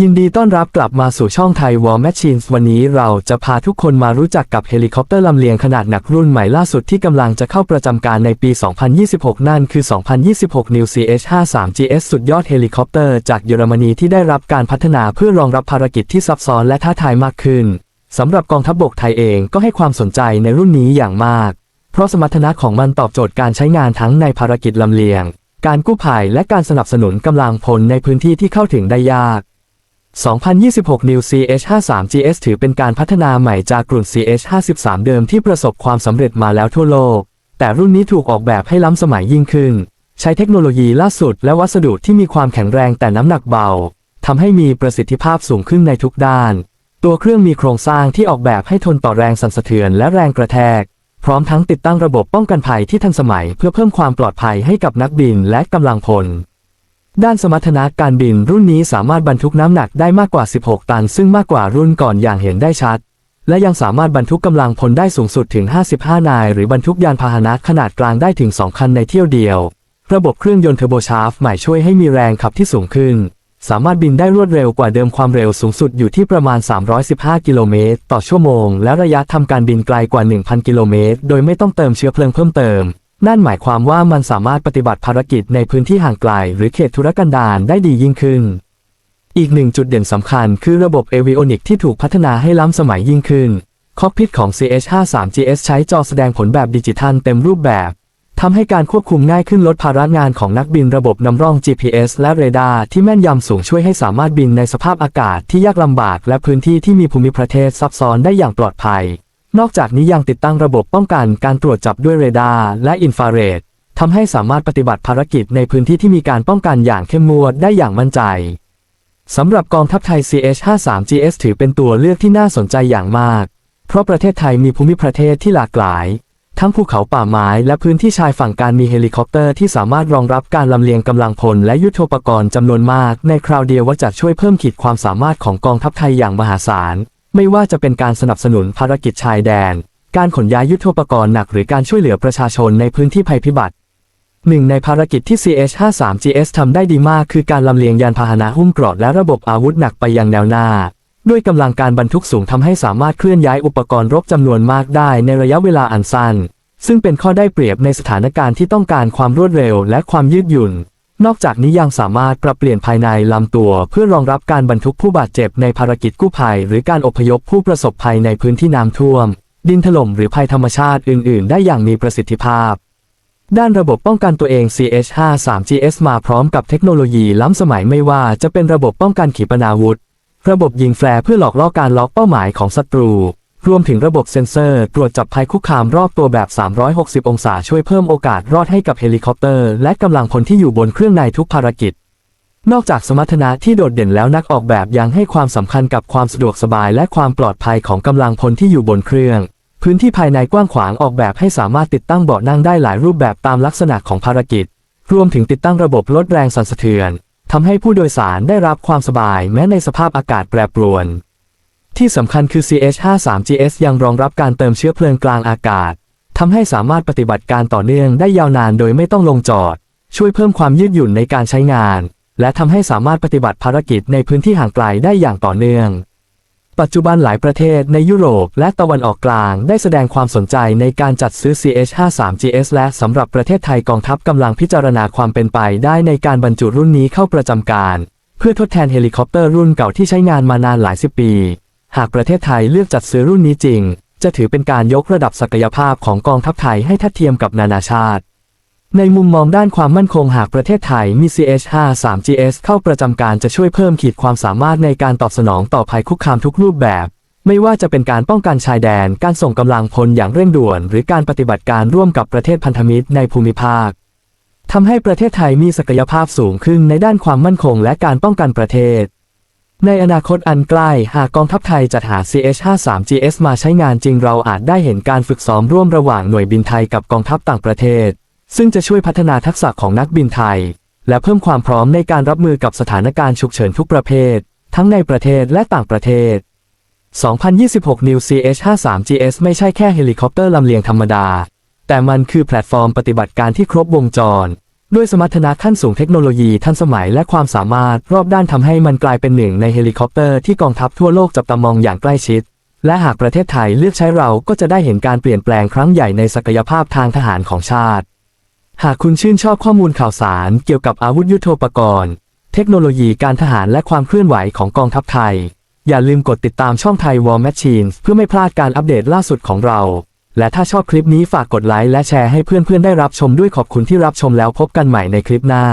ยินดีต้อนรับกลับมาสู่ช่องไทย War Machines วันนี้เราจะพาทุกคนมารู้จักกับเฮลิคอปเตอร์ลำเลียงขนาดหนักรุ่นใหม่ล่าสุดที่กำลังจะเข้าประจำการในปี 2026 นั่นคือ 2026 New CH-53GS สุดยอดเฮลิคอปเตอร์จากเยอรมนีที่ได้รับการพัฒนาเพื่อรองรับภารกิจที่ซับซ้อนและท้าทายมากขึ้นสำหรับกองทัพบบกไทยเองก็ให้ความสนใจในรุ่นนี้อย่างมาก เพราะสมรรถนะของมันตอบโจทย์การใช้งานทั้งในภารกิจลำเลียง การกู้ภัยและการสนับสนุนกำลังพลในพื้นที่ที่เข้าถึงได้ยาก 2026 New CH53GS ถือเป็นการพัฒนาใหม่จากกลุ่น CH53 เดิมที่ประสบความสำเร็จมาแล้วทั่วโลก แต่รุ่นนี้ถูกออกแบบให้ล้ำสมัยยิ่งขึ้น ใช้เทคโนโลยีล่าสุดและวัสดุที่มีความแข็งแรงแต่น้ำหนักเบา ทำให้มีประสิทธิภาพสูงขึ้นในทุกด้าน ตัวเครื่องมีโครงสร้างที่ออกแบบให้ทนต่อแรงสั่นสะเทือนและแรงกระแทก พร้อมทั้งติดตั้งระบบป้องกันภัยที่ทันสมัย เพื่อเพิ่มความปลอดภัยให้กับนักบินและกำลังพล ด้านสมรรถนะการบินรุ่นนี้สามารถบรรทุกน้ำหนักได้มากกว่า 16 ตัน ซึ่งมากกว่ารุ่นก่อนอย่างเห็นได้ชัด และยังสามารถบรรทุกกำลังพลได้สูงสุดถึง 55 นาย หรือบรรทุกยานพาหนะขนาดกลางได้ถึง 2 คันในเที่ยวเดียว ระบบเครื่องยนต์เทอร์โบชาร์ฟใหม่ช่วยให้มีแรงขับที่สูงขึ้น สามารถบินได้รวดเร็วกว่าเดิมความเร็วสูงสุดอยู่ที่ประมาณ 315 กิโลเมตรต่อชั่วโมง และระยะทำการบินไกลกว่า 1,000 กิโลเมตร โดยไม่ต้องเติมเชื้อเพลิงเพิ่มเติม นั่นหมายความว่ามันสามารถปฏิบัติภารกิจในพื้นที่ห่างไกล หรือเขตธุรกันดารได้ดียิ่งขึ้น อีกหนึ่งจุดเด่นสำคัญคือระบบเอวิโอนิกที่ถูกพัฒนาให้ล้ำสมัยยิ่งขึ้น คอกพิทของ CH53GS ใช้จอแสดงผลแบบดิจิทัลเต็มรูปแบบทำให้การควบคุมง่ายขึ้นลดภาระงานของนักบินระบบนำร่อง GPS และเรดาร์ที่แม่นยำสูงช่วยให้สามารถบินในสภาพอากาศที่ยากลำบาก และพื้นที่ที่มีภูมิประเทศซับซ้อนได้อย่างปลอดภัย นอกจากนี้ยังติดตั้งระบบป้องกันการตรวจจับด้วยเรดาร์และอินฟราเรดทำให้สามารถปฏิบัติภารกิจในพื้นที่ที่มีการป้องกันอย่างเข้มงวดได้อย่างมั่นใจสำหรับกองทัพไทย CH53GS ถือเป็นตัวเลือกที่น่าสนใจอย่างมาก เพราะประเทศไทยมีภูมิประเทศที่หลากหลาย ทั้งภูเขาป่าไม้และพื้นที่ชายฝั่งการมีเฮลิคอปเตอร์ที่สามารถรองรับการลำเลียงกำลังพลและยุทโธปกรณ์จำนวนมาก ในคราวเดียวว่าจะช่วยเพิ่มขีดความสามารถของกองทัพไทยอย่างมหาศาล ไม่ว่าจะเป็นการสนับสนุนภารกิจชายแดน การขนย้ายยุทโธปกรณ์หนักหรือการช่วยเหลือประชาชนในพื้นที่ภัยพิบัติ หนึ่งในภารกิจที่ CH53GS ทำได้ดีมากคือการลำเลียงยานพาหนะหุ้มเกราะและระบบอาวุธหนักไปยังแนวหน้า ด้วยกำลังการบรรทุกสูงทำให้สามารถเคลื่อนย้ายอุปกรณ์รบจำนวนมากได้ในระยะเวลาอันสั้น ซึ่งเป็นข้อได้เปรียบในสถานการณ์ที่ต้องการความรวดเร็วและความยืดหยุ่น นอกจากนี้ยังสามารถปรับเปลี่ยนภายในลำตัว เพื่อรองรับการบรรทุกผู้บาดเจ็บในภารกิจกู้ภัย หรือการอพยพผู้ประสบภัยในพื้นที่น้ำท่วม ดินถล่มหรือภัยธรรมชาติอื่น ๆ ได้อย่างมีประสิทธิภาพ ด้านระบบป้องกันตัวเอง CH53GS มาพร้อมกับเทคโนโลยีล้ำสมัยไม่ว่าจะเป็นระบบป้องกันขีปนาวุธ ระบบยิงแฟร์เพื่อหลอกล่อการล็อกเป้าหมายของศัตรู รวมถึงระบบเซ็นเซอร์ตรวจจับภัยคุกคามรอบตัวแบบ 360 องศาช่วยเพิ่มโอกาสรอดให้กับเฮลิคอปเตอร์ และกำลังพลที่อยู่บนเครื่องในทุกภารกิจ นอกจากสมรรถนะที่โดดเด่นแล้วนักออกแบบยังให้ความสำคัญกับความสะดวกสบายและความปลอดภัยของกำลังพลที่อยู่บนเครื่อง พื้นที่ภายในกว้างขวางออกแบบให้สามารถติดตั้งเบาะนั่งได้หลายรูปแบบตามลักษณะของภารกิจ รวมถึงติดตั้งระบบลดแรงสั่นสะเทือนทำให้ผู้โดยสารได้รับความสบายแม้ในสภาพอากาศแปรปรวน ที่สำคัญคือ CH53GS ยังรองรับการเติมเชื้อเพลิงกลางอากาศทำให้สามารถปฏิบัติการต่อเนื่องได้ยาวนานโดยไม่ต้องลงจอด ช่วยเพิ่มความยืดหยุ่นในการใช้งาน และทำให้สามารถปฏิบัติภารกิจในพื้นที่ห่างไกลได้อย่างต่อเนื่อง ปัจจุบันหลายประเทศในยุโรปและตะวันออกกลางได้แสดงความสนใจในการจัดซื้อ CH53GS และสำหรับประเทศไทยกองทัพกำลังพิจารณาความเป็นไปได้ในการบรรจุรุ่นนี้เข้าประจำการ เพื่อทดแทนเฮลิคอปเตอร์รุ่นเก่าที่ใช้งานมานานหลายสิบปี หากประเทศไทยเลือกจัดซื้อรุ่นนี้จริง จะถือเป็นการยกระดับศักยภาพของกองทัพไทยให้ทัดเทียมกับนานาชาติ ในมุมมองด้านความมั่นคงหากประเทศไทยมี CH53GS เข้าประจำการจะช่วยเพิ่มขีดความสามารถในการตอบสนองต่อภัยคุกคามทุกรูปแบบ ไม่ว่าจะเป็นการป้องกันชายแดน การส่งกำลังพลอย่างเร่งด่วน หรือการปฏิบัติการร่วมกับประเทศพันธมิตรในภูมิภาคทำให้ประเทศไทยมีศักยภาพสูงขึ้นในด้านความมั่นคงและการป้องกันประเทศ ในอนาคตอันใกล้ หากกองทัพไทยจัดหา CH53GS มาใช้งานจริงเราอาจได้เห็นการฝึกซ้อมร่วมระหว่างหน่วยบินไทยกับกองทัพต่างประเทศ ซึ่งจะช่วยพัฒนาทักษะของนักบินไทย และเพิ่มความพร้อมในการรับมือกับสถานการณ์ฉุกเฉินทุกประเภท ทั้งในประเทศและต่างประเทศ 2026 New CH53GS ไม่ใช่แค่เฮลิคอปเตอร์ลำเลียงธรรมดา แต่มันคือแพลตฟอร์มปฏิบัติการที่ครบวงจร ด้วยสมรรถนะขั้นสูงเทคโนโลยีทันสมัยและความสามารถรอบด้านทำให้มันกลายเป็นหนึ่งในเฮลิคอปเตอร์ที่กองทัพทั่วโลกจับตามองอย่างใกล้ชิด และหากประเทศไทยเลือกใช้เราก็จะได้เห็นการเปลี่ยนแปลงครั้งใหญ่ในศักยภาพทางทหารของชาติ หากคุณชื่นชอบข้อมูลข่าวสารเกี่ยวกับอาวุธยุโทโธปกรณ์ เทคโนโลยีการทหารและความเคลื่อนไหวของกองทัพไทย อย่าลืมกดติดตามช่องไทย War Machines เพื่อไม่พลาดการอัปเดตล่าสุดของเรา และถ้าชอบคลิปนี้ฝากกดไลค์และแชร์ให้เพื่อนๆได้รับชมด้วยขอบคุณที่รับชมแล้วพบกันใหม่ในคลิปหน้า